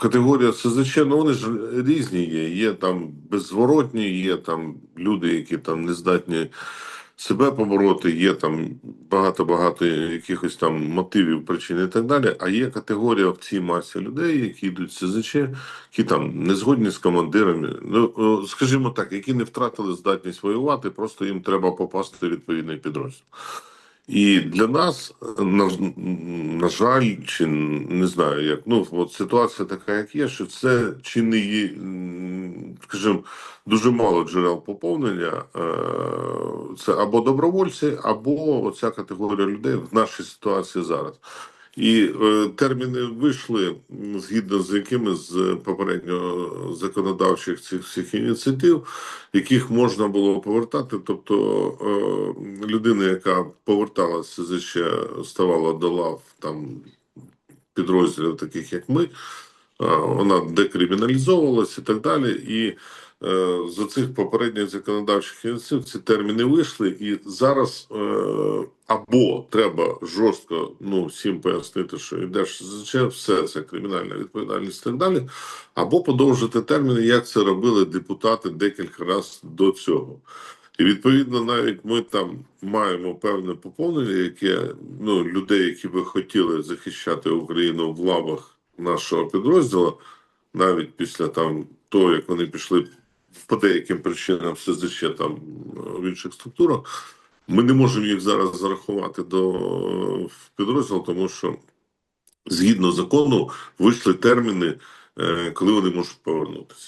категорія СЗЧ, ну вони ж різні є. Є там беззворотні, є там люди, які там не здатні себе побороти, є там багато-багато якихось там мотивів, причин і так далі. А є категорія в цій масі людей, які йдуть СЗЧ, які там не згодні з командирами. Ну скажімо так, які не втратили здатність воювати, просто їм треба попасти в відповідний підрозділ. І для нас, на, на жаль, чи не знаю, як ну от ситуація така, як є, що це чи не є, скажімо, дуже мало джерел поповнення. Е, Це або добровольці, або ця категорія людей в нашій ситуації зараз. І е, терміни вийшли згідно з якими з попередньо законодавчих цих всіх ініціатив, яких можна було повертати. Тобто е, людина, яка поверталася ще ставала до лав там підрозділів, таких як ми, е, вона декриміналізовувалася і так далі. І е, з цих попередніх законодавчих ініціатив ці терміни вийшли, і зараз е, або треба жорстко ну всім пояснити, що йдеш ЗЧ, все це кримінальна відповідальність і так далі, або подовжити терміни, як це робили депутати декілька разів до цього. І відповідно, навіть ми там маємо певне поповнення, яке ну людей, які би хотіли захищати Україну в лавах нашого підрозділу, навіть після там того, як вони пішли по деяким причинам СЗЧ там в інших структурах, ми не можемо їх зараз зарахувати до підрозділу, тому що згідно закону вийшли терміни, е, коли вони можуть повернутися.